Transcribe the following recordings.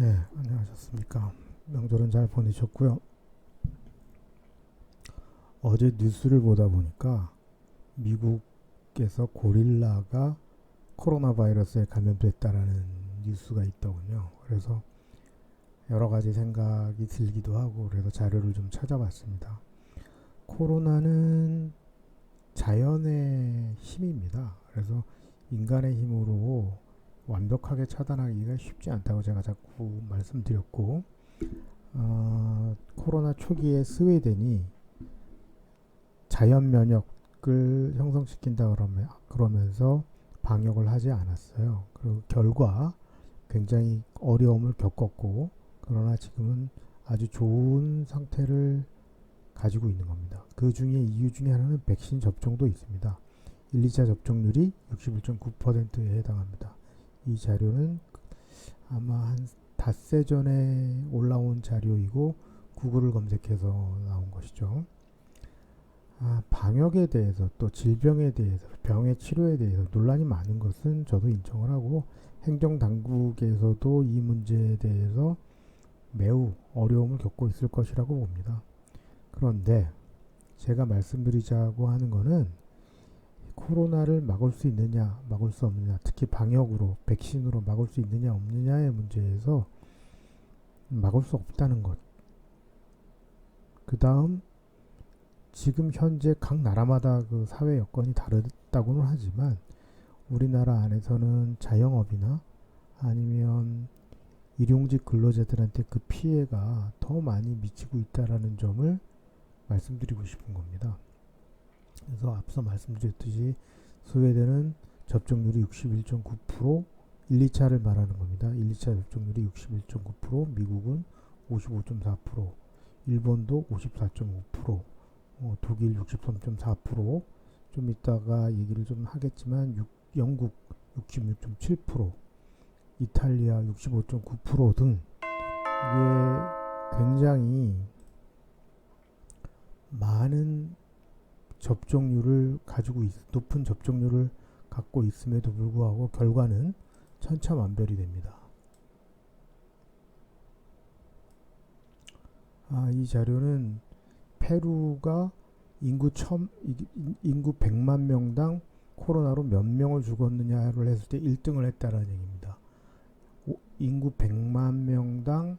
네, 안녕하셨습니까. 명절은 잘 보내셨고요. 어제 뉴스를 보다 보니까 미국에서 고릴라가 코로나 바이러스에 감염됐다라는 뉴스가 있더군요. 그래서 여러 가지 생각이 들기도 하고 그래서 자료를 좀 찾아봤습니다. 코로나는 자연의 힘입니다. 그래서 인간의 힘으로 완벽하게 차단하기가 쉽지 않다고 제가 자꾸 말씀드렸고 어, 코로나 초기에 스웨덴이 자연 면역을 형성시킨다 그러면 그러면서 방역을 하지 않았어요. 그리고 결과 굉장히 어려움을 겪었고 그러나 지금은 아주 좋은 상태를 가지고 있는 겁니다. 그 중에 이유 중에 하나는 백신 접종도 있습니다. 1, 2차 접종률이 61.9%에 해당합니다. 이 자료는 아마 한 닷새 전에 올라온 자료이고 구글을 검색해서 나온 것이죠. 아, 방역에 대해서 또 질병에 대해서 병의 치료에 대해서 논란이 많은 것은 저도 인정을 하고 행정 당국에서도 이 문제에 대해서 매우 어려움을 겪고 있을 것이라고 봅니다. 그런데 제가 말씀드리자고 하는 것은 코로나를 막을 수 있느냐, 막을 수 없느냐, 특히 방역으로, 백신으로 막을 수 있느냐, 없느냐의 문제에서 막을 수 없다는 것. 그 다음, 지금 현재 각 나라마다 그 사회 여건이 다르다고는 하지만, 우리나라 안에서는 자영업이나 아니면 일용직 근로자들한테 그 피해가 더 많이 미치고 있다라는 점을 말씀드리고 싶은 겁니다. 그래서 앞서 말씀드렸듯이 스웨덴은 접종률이 61.9% 1, 2차를 말하는 겁니다. 1, 2차 접종률이 61.9%, 미국은 55.4%, 일본도 54.5%, 어, 독일 63.4%, 좀 이따가 얘기를 좀 하겠지만 육, 영국 66.7%, 이탈리아 65.9%등 이게 굉장히 많은 접종률을 가지고 있, 높은 접종률을 갖고 있음에도 불구하고 결과는 천차만별이 됩니다. 아, 이 자료는 페루가 인구 천, 인구 100만 명당 코로나로 몇 명을 죽었느냐를 했을 때 1등을 했다라는 얘기입니다. 오, 인구 100만 명당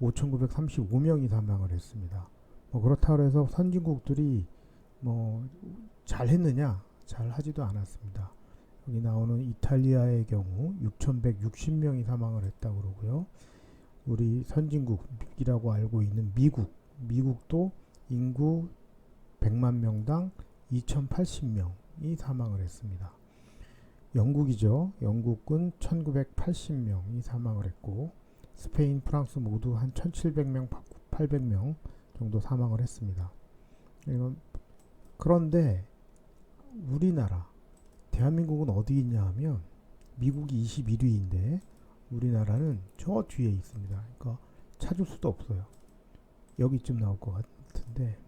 5,935명이 사망을 했습니다. 뭐 그렇다고 해서 선진국들이 뭐 잘했느냐? 잘하지도 않았습니다. 여기 나오는 이탈리아의 경우 6,160명이 사망을 했다고 그러고요. 우리 선진국이라고 알고 있는 미국, 미국도 인구 100만 명당 2,080명이 사망을 했습니다. 영국이죠. 영국은 1,980명이 사망을 했고 스페인, 프랑스 모두 한 1,700명, 800명 정도 사망을 했습니다. 그런데 우리나라 대한민국은 어디 있냐 하면 미국이 21위인데 우리나라는 저 뒤에 있습니다. 그러니까 찾을 수도 없어요. 여기쯤 나올 것 같은데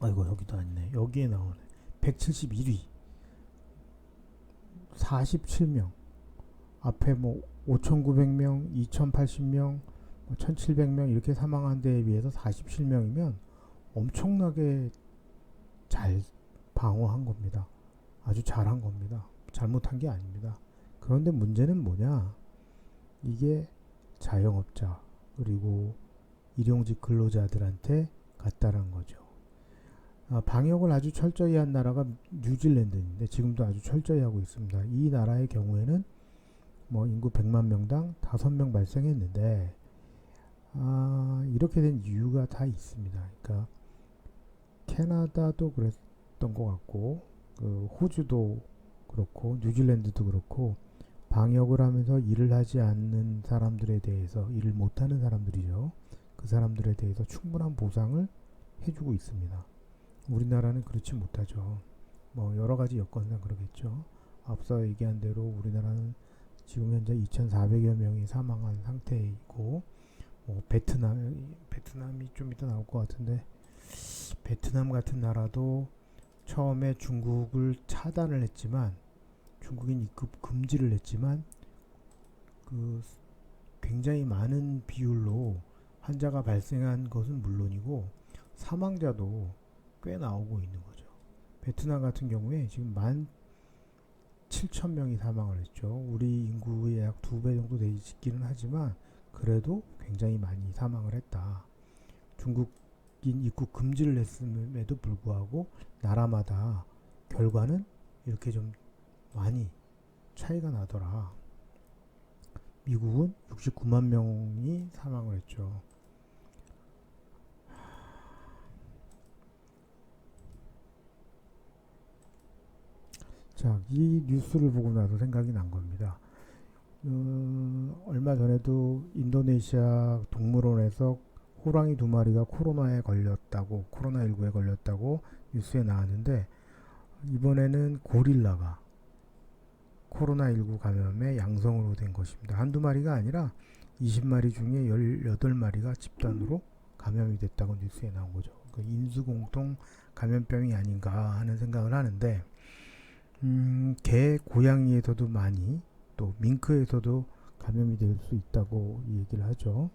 아이고 여기도 아니네. 여기에 나오네. 171위 47명 앞에 뭐 5,900명, 2,080명, 1,700명 이렇게 사망한 데에 비해서 47명이면 엄청나게 잘 방어한 겁니다. 아주 잘한 겁니다. 잘못한 게 아닙니다. 그런데 문제는 뭐냐? 이게 자영업자 그리고 일용직 근로자들한테 갔다란 거죠. 아, 방역을 아주 철저히 한 나라가 뉴질랜드인데 지금도 아주 철저히 하고 있습니다. 이 나라의 경우에는 뭐 인구 100만 명당 5명 발생했는데 아, 이렇게 된 이유가 다 있습니다. 그러니까 캐나다도 그랬던 것 같고 그 호주도 그렇고 뉴질랜드도 그렇고 방역을 하면서 일을 하지 않는 사람들에 대해서 일을 못하는 사람들이죠. 그 사람들에 대해서 충분한 보상을 해주고 있습니다. 우리나라는 그렇지 못하죠. 뭐 여러 가지 여건상 그러겠죠. 앞서 얘기한 대로 우리나라는 지금 현재 2,400여 명이 사망한 상태이고 뭐 베트남 베트남이 좀 이따 나올 것 같은데 베트남 같은 나라도 처음에 중국을 차단을 했지만 중국인 입국 금지를 했지만 그 굉장히 많은 비율로 환자가 발생한 것은 물론이고 사망자도 꽤 나오고 있는 거죠. 베트남 같은 경우에 지금 만 7천 명이 사망을 했죠. 우리 인구의 약 두 배 정도 되기는 하지만 그래도 굉장히 많이 사망을 했다. 중국 인 입국 금지를 했음에도 불구하고 나라마다 결과는 이렇게 좀 많이 차이가 나더라. 미국은 69만 명이 사망을 했죠. 자, 이 뉴스를 보고 나서 생각이 난 겁니다. 어, 얼마 전에도 인도네시아 동물원에서 호랑이 두 마리가 코로나에 걸렸다고, 코로나19에 걸렸다고 뉴스에 나왔는데, 이번에는 고릴라가 코로나19 감염의 양성으로 된 것입니다. 한두 마리가 아니라 20마리 중에 18마리가 집단으로 감염이 됐다고 뉴스에 나온 거죠. 그 인수공통 감염병이 아닌가 하는 생각을 하는데, 음, 개, 고양이에서도 많이 또 밍크에서도 감염이 될 수 있다고 얘기를 하죠.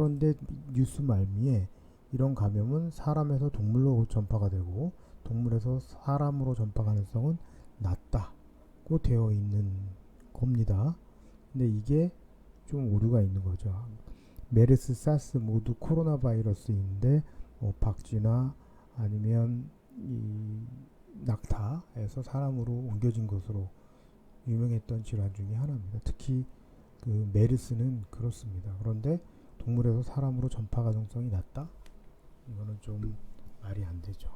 그런데 뉴스 말미에 이런 감염은 사람에서 동물로 전파가 되고 동물에서 사람으로 전파 가능성은 낮다고 되어 있는 겁니다. 근데 이게 좀 오류가 있는 거죠. 메르스, 사스 모두 코로나 바이러스인데 뭐 박쥐나 아니면 이 낙타에서 사람으로 옮겨진 것으로 유명했던 질환 중에 하나입니다. 특히 그 메르스는 그렇습니다. 그런데 동물에서 사람으로 전파 가능성이 낮다? 이거는 좀 말이 안 되죠.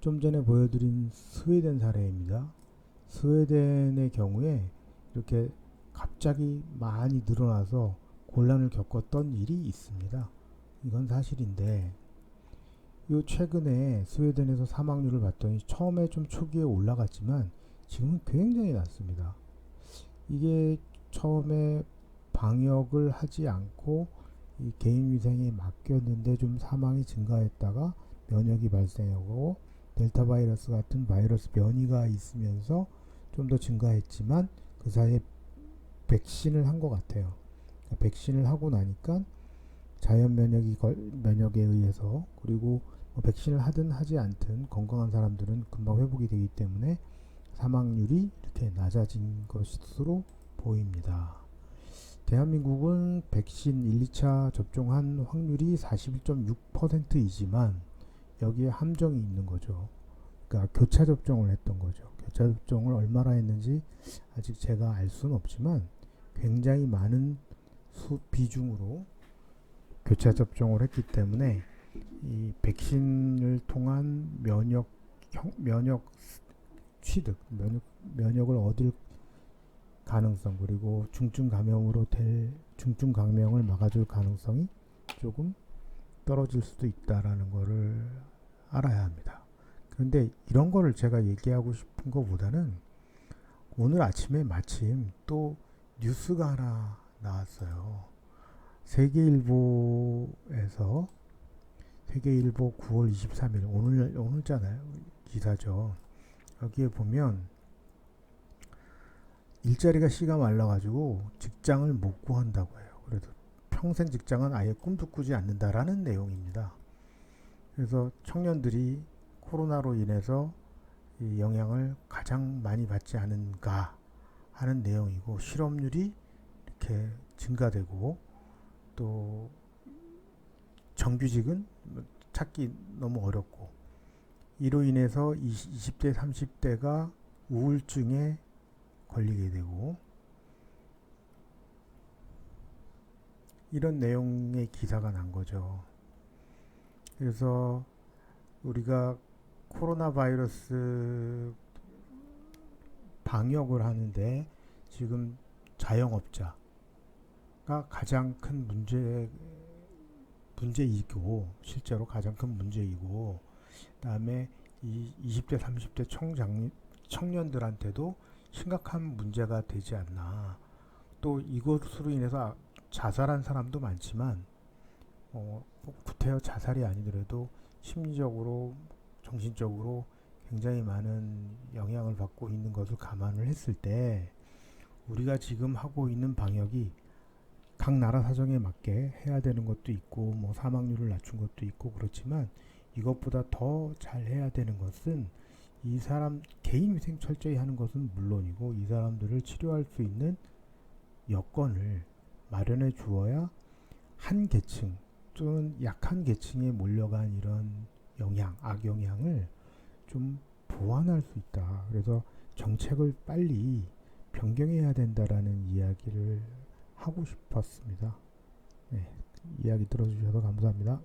좀 전에 보여드린 스웨덴 사례입니다. 스웨덴의 경우에 이렇게 갑자기 많이 늘어나서 곤란을 겪었던 일이 있습니다. 이건 사실인데 요 최근에 스웨덴에서 사망률을 봤더니 처음에 좀 초기에 올라갔지만 지금은 굉장히 낮습니다. 이게 처음에 방역을 하지 않고 이 개인 위생에 맡겼는데 좀 사망이 증가했다가 면역이 발생하고 델타 바이러스 같은 바이러스 변이가 있으면서 좀 더 증가했지만 그 사이에 백신을 한 것 같아요. 그러니까 백신을 하고 나니까 자연 면역이 걸, 면역에 의해서 그리고 뭐 백신을 하든 하지 않든 건강한 사람들은 금방 회복이 되기 때문에 사망률이 이렇게 낮아진 것으로 보입니다. 대한민국은 백신 1, 2차 접종한 확률이 41.6%이지만 여기에 함정이 있는 거죠. 그러니까 교차 접종을 했던 거죠. 교차 접종을 얼마나 했는지 아직 제가 알 수는 없지만 굉장히 많은 수 비중으로 교차 접종을 했기 때문에 이 백신을 통한 면역 형, 면역 취득, 면역, 면역을 얻을 가능성 그리고 중증 감염으로 될 중증 감염을 막아줄 가능성이 조금 떨어질 수도 있다라는 거를 알아야 합니다. 그런데 이런 거를 제가 얘기하고 싶은 것보다는 오늘 아침에 마침 또 뉴스가 하나 나왔어요. 세계일보에서 세계일보 9월 23일 오늘 오늘잖아요 기사죠. 여기에 보면 일자리가 씨가 말라가지고 직장을 못 구한다고 해요. 그래도 평생 직장은 아예 꿈도 꾸지 않는다라는 내용입니다. 그래서 청년들이 코로나로 인해서 이 영향을 가장 많이 받지 않은가 하는 내용이고 실업률이 이렇게 증가되고 또 정규직은 찾기 너무 어렵고 이로 인해서 20, 대 30대가 우울증에 걸리게 되고 이런 내용의 기사가 난 거죠. 그래서 우리가 코로나 바이러스 방역을 하는데 지금 자영업자가 가장 큰 문제 문제이고 실제로 가장 큰 문제이고 그다음에 이 20대 30대 청장 청년들한테도 심각한 문제가 되지 않나. 또 이것으로 인해서 자살한 사람도 많지만 어, 구태여 자살이 아니더라도 심리적으로 정신적으로 굉장히 많은 영향을 받고 있는 것을 감안을 했을 때 우리가 지금 하고 있는 방역이 각 나라 사정에 맞게 해야 되는 것도 있고 뭐 사망률을 낮춘 것도 있고 그렇지만 이것보다 더 잘 해야 되는 것은 이 사람 개인 위생 철저히 하는 것은 물론이고 이 사람들을 치료할 수 있는 여건을 마련해 주어야 한 계층 또는 약한 계층에 몰려간 이런 영향, 악영향을 좀 보완할 수 있다. 그래서 정책을 빨리 변경해야 된다라는 이야기를 하고 싶었습니다. 네, 이야기 들어주셔서 감사합니다.